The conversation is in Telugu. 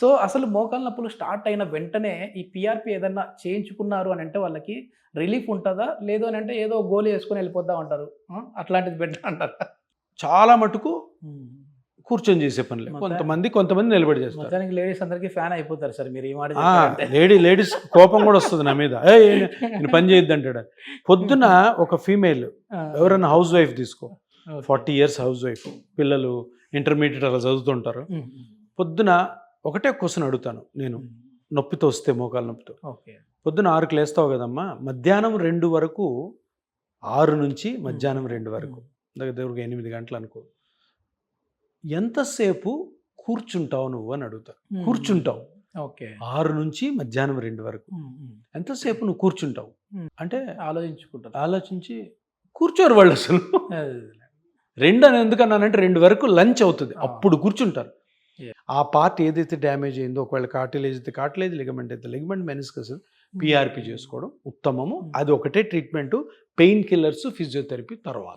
సో అసలు మోకాళ్ళ నొప్పులు స్టార్ట్ అయిన వెంటనే ఈ పిఆర్పి ఏదన్నా చేయించుకున్నారు అని అంటే వాళ్ళకి రిలీఫ్ ఉంటుందా? లేదు అని అంటే ఏదో గోలీ వేసుకొని వెళ్ళిపోద్దా అంటారు? అట్లాంటిది బెటర్ అంటారా. చాలా మటుకు కూర్చొని చేసే పనులే. కొంతమంది కొంతమంది నిలబడి చేస్తారు. లేడీస్ అందరికీ ఫ్యాన్ అయిపోతారు సార్ మీరు ఈ మాట. లేడీ లేడీస్ కోపం కూడా వస్తుంది నా మీద. "ఏయ్, నేను పని చేయొద్దు అంటాడు. పొద్దున ఒక ఫీమేల్ ఎవరైనా హౌస్ వైఫ్ తీసుకో. ఫార్టీ ఇయర్స్ హౌస్ వైఫ్ పిల్లలు ఇంటర్మీడియట్ అలా చదువుతుంటారు. పొద్దున ఒకటే క్వశ్చన్ అడుగుతాను నేను. నొప్పితో వస్తే మోకాలు నొప్పితో. ఓకే. పొద్దున ఆరుకు లేస్తావు కదమ్మా. మధ్యాహ్నం రెండు వరకు ఆరు నుంచి మధ్యాహ్నం రెండు వరకు. దగ్గర దగ్గరగా ఎనిమిది గంటలు అనుకో. ఎంతసేపు కూర్చుంటావు నువ్వు అని అడుగుతా. ఉమ్. కూర్చుంటావు. ఓకే. ఆరు నుంచి మధ్యాహ్నం రెండు వరకు. ఎంతసేపు నువ్వు కూర్చుంటావు. అంటే ఆలోచించుకుంటారు ఆలోచించి కూర్చోరు వాళ్ళు అసలు. రెండు అని ఎందుకన్నానంటే రెండు వరకు లంచ్ అవుతుంది. అప్పుడు కూర్చుంటారు. ఆ పార్ట్ ఏదైతే డ్యామేజ్ అయిందో ఒకవేళ కార్టిలేజ్ అయితే కార్టిలేజ్ లిగమెంట్ అయితే లిగమెంట్ మెనిస్కస్ పిఆర్పి చేసుకోవడం ఉత్తమము. Hmm. అది ఒకటే ట్రీట్మెంట్ పెయిన్ కిల్లర్స్ ఫిజియోథెరపీ తర్వాత.